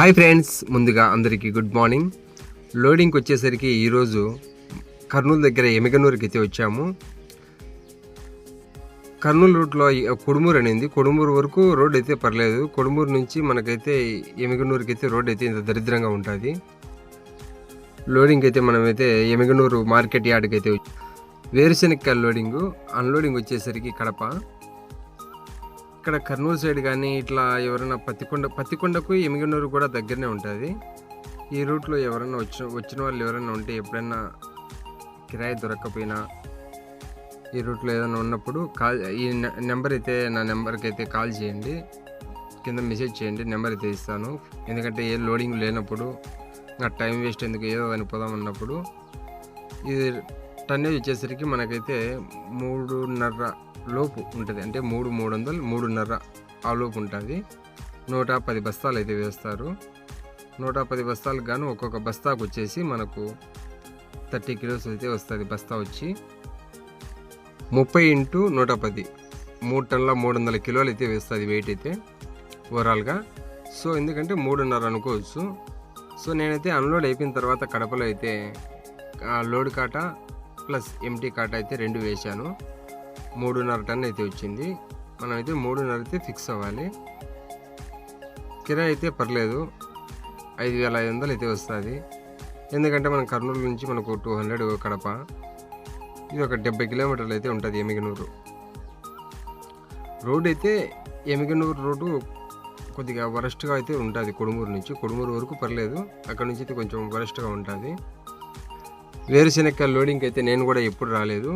Hi friends ముందుగా అందరికీ good morning. లోడింగ్కి వచ్చేసరికి ఈరోజు కర్నూలు దగ్గర ఎమిగనూరుకి అయితే వచ్చాము. కర్నూలు రూట్లో కొడుమూరు అనేది. కొడుమూరు వరకు రోడ్ అయితే పర్లేదు. కొడుమూరు నుంచి మనకైతే ఎమిగనూరుకి అయితే రోడ్ అయితే ఇంత దరిద్రంగా ఉంటుంది. లోడింగ్ అయితే మనమైతే ఎమిగనూరు మార్కెట్ యార్డ్కి అయితే వచ్చి- లోడింగు. అన్లోడింగ్ వచ్చేసరికి కడప. ఇక్కడ కర్నూలు సైడ్ కానీ ఇట్లా ఎవరైనా పత్తికొండ పత్తికొండకు ఎమిగనూరు కూడా దగ్గరనే ఉంటుంది. ఈ రూట్లో ఎవరైనా వచ్చిన వచ్చిన వాళ్ళు ఎవరైనా ఉంటే ఎప్పుడైనా కిరాయి దొరక్కపోయినా ఈ రూట్లో ఏదైనా ఉన్నప్పుడు కాల్ ఈ నె- నెంబర్ అయితే నా నెంబర్కి అయితే కాల్ చేయండి. కింద మెసేజ్ చేయండి నెంబర్ అయితే ఇస్తాను. ఎందుకంటే ఏ లోడింగ్ లేనప్పుడు నా టైం వేస్ట్ ఎందుకు ఏదో అని పోదాం అన్నప్పుడు ఇది టన్నేజ్ వచ్చేసరికి మనకైతే మూడున్నర లోపు ఉంటుంది. అంటే మూడు మూడు వందలు మూడున్నర ఆ లోపు ఉంటుంది. నూట పది బస్తాలు అయితే వేస్తారు. నూట పది బస్తాలకు గాను ఒక్కొక్క బస్తాకు వచ్చేసి మనకు థర్టీ కిలోస్ అయితే వస్తుంది బస్తా వచ్చి. ముప్పై ఇంటూ నూట పది మూడు టన్నుల మూడు వందల కిలోలు అయితే వేస్తుంది వెయిట్ అయితే ఓవరాల్గా సో ఎందుకంటే మూడున్నర అనుకోవచ్చు. సో నేనైతే అన్లోడ్ అయిపోయిన తర్వాత కడపలో అయితే లోడ్ కాట ప్లస్ ఎంటీ కాట అయితే రెండు వేశాను. మూడున్నర టన్ అయితే వచ్చింది. మనం అయితే మూడున్నర అయితే ఫిక్స్ అవ్వాలి. కిరాయి అయితే పర్లేదు. ఐదు వేల ఐదు వందలు అయితే వస్తుంది. ఎందుకంటే మనం కర్నూలు నుంచి మనకు టూ హండ్రెడ్ కడప. ఇది ఒక డెబ్బై కిలోమీటర్లు అయితే ఉంటుంది ఎమిగనూరు రోడ్ అయితే ఎమిగనూరు రోడ్డు కొద్దిగా వరస్ట్గా అయితే ఉంటుంది కొడుమూరు నుంచి. కొడుమూరు వరకు పర్లేదు. అక్కడ నుంచి అయితే కొంచెం వరస్ట్గా ఉంటుంది. వేరుశెనక్కాయ లోడింగ్ అయితే నేను కూడా ఎప్పుడు రాలేదు.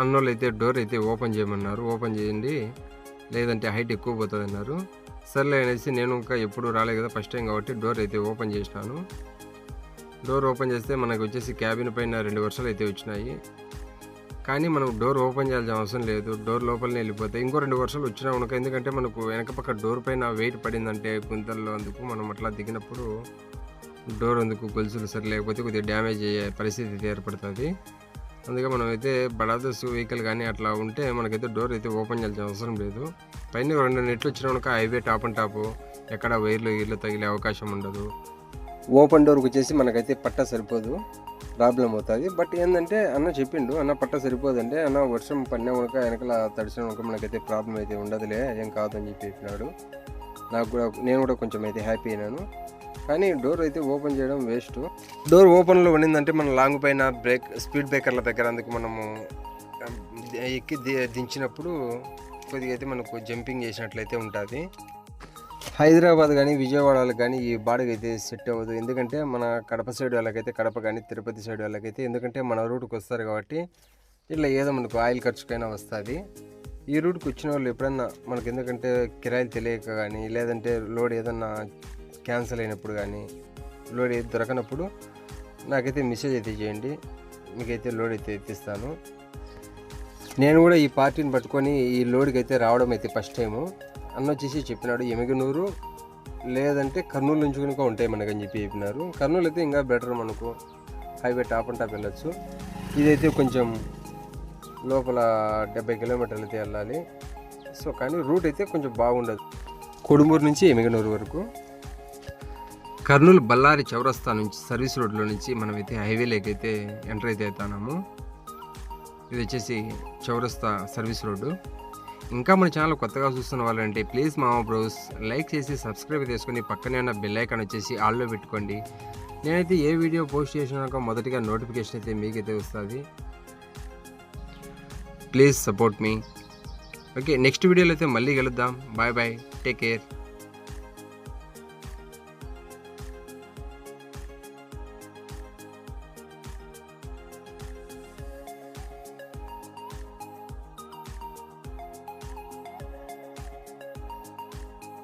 అన్నోళ్ళు అయితే డోర్ అయితే ఓపెన్ చేయమన్నారు. ఓపెన్ చేయండి. లేదంటే హైట్ ఎక్కువ పోతుంది అన్నారు సర్లే అనేసి నేను ఇంకా ఎప్పుడు రాలేదు కదా ఫస్ట్ టైం కాబట్టి డోర్ అయితే ఓపెన్ చేసినాను. డోర్ ఓపెన్ చేస్తే మనకు వచ్చేసి క్యాబిన్ పైన రెండు వర్షాలు అయితే వచ్చినాయి. కానీ మనం డోర్ ఓపెన్ చేయాల్సిన అవసరం లేదు. డోర్ లోపలనే వెళ్ళిపోతాయి. ఇంకో రెండు వర్షాలు వచ్చినా మనకు ఎందుకంటే మనకు వెనక పక్క డోర్ పైన వెయిట్ పడిందంటే గుంతల్లో అందుకు మనం అట్లా దిగినప్పుడు డోర్ అందుకు గొలుసులు సరి లేకపోతే కొద్దిగా డ్యామేజ్ అయ్యే పరిస్థితి అయితే ఏర్పడుతుంది. అందుకే మనం అయితే బడాదస్ వెహికల్ కానీ అట్లా ఉంటే మనకైతే డోర్ అయితే ఓపెన్ చేయాల్సిన అవసరం లేదు. పైన రెండు నెట్లు వచ్చిన కనుక హైవే టాప్ అండ్ టాప్. ఎక్కడ వైర్లు గీర్లు తగిలే అవకాశం ఉండదు. ఓపెన్ డోర్కి వచ్చేసి మనకైతే పట్ట సరిపోదు. ప్రాబ్లం అవుతుంది. బట్ ఏంటంటే అన్న చెప్పిండు అన్న పట్ట సరిపోదంటే అన్న వర్షం పడినా కనుక వెనకాల తడిసిన కనుక మనకైతే ప్రాబ్లం అయితే ఉండదులే ఏం కాదని చెప్పి చెప్పినాడు. నాకు కూడా నేను కూడా కొంచెం అయితే హ్యాపీ అయినాను. కానీ డోర్ అయితే ఓపెన్ చేయడం వేస్ట్. డోర్ ఓపెన్లో ఉండిందంటే మనం లాంగ్ పైన బ్రేక్ స్పీడ్ బ్రేకర్ల దగ్గర అందుకు మనము ఎక్కి ది- దించినప్పుడు కొద్దిగా అయితే మనకు జంపింగ్ చేసినట్లయితే ఉంటుంది. హైదరాబాద్ కానీ విజయవాడలో కానీ ఈ బాడీకి అయితే సెట్ అవ్వదు. ఎందుకంటే మన కడప సైడ్ వాళ్ళకైతే కడప కానీ తిరుపతి సైడ్ వాళ్ళకైతే ఎందుకంటే మన రూట్కి వస్తారు కాబట్టి ఇట్లా ఏదో మనకు ఆయిల్ ఖర్చుకైనా వస్తుంది. ఈ రూట్కి వచ్చిన వాళ్ళు ఎప్పుడన్నా మనకు ఎందుకంటే కిరాయిలు తెలియక కానీ లేదంటే లోడ్ ఏదన్నా క్యాన్సిల్ అయినప్పుడు కానీ లోడ్ అయితే దొరకనప్పుడు నాకైతే మెసేజ్ అయితే చేయండి. మీకైతే లోడ్ అయితే ఎత్తిస్తాను నేను కూడా ఈ పార్టీని పట్టుకొని ఈ లోడ్కి అయితే రావడం అయితే ఫస్ట్ టైము. అన్న వచ్చేసి చెప్పినాడు ఎమిగనూరు లేదంటే కర్నూలు నుంచి కనుక ఉంటాయి మనకని చెప్పి చెప్పినారు. కర్నూలు అయితే ఇంకా బెటర్ మనకు. హైవే టాప్ అండ్ టాప్ వెళ్ళొచ్చు. ఇదైతే కొంచెం లోపల డెబ్బై కిలోమీటర్లు అయితే వెళ్ళాలి. సో కానీ రూట్ అయితే కొంచెం బాగుండదు. కొడుమూరు నుంచి ఎమిగనూరు వరకు. కర్నూలు బళ్ళారి చౌరస్తా నుంచి సర్వీస్ రోడ్లో నుంచి మనమైతే హైవేలోకి అయితే ఎంటర్ అయితే అవుతున్నాము. ఇది వచ్చేసి చౌరస్తా సర్వీస్ రోడ్డు. ఇంకా మన ఛానల్ కొత్తగా చూస్తున్న వాళ్ళంటే ప్లీజ్ మామ బ్రోస్ లైక్ చేసి సబ్స్క్రైబ్ చేసుకొని పక్కనే ఉన్న బెల్ ఐకాన్ వచ్చేసి ఆల్లో పెట్టుకోండి. నేనైతే ఏ వీడియో పోస్ట్ చేసినాక మొదటిగా నోటిఫికేషన్ అయితే మీకైతే వస్తుంది. Please support me. Okay next వీడియోలో అయితే మళ్ళీ కలుద్దాం. Bye bye take care.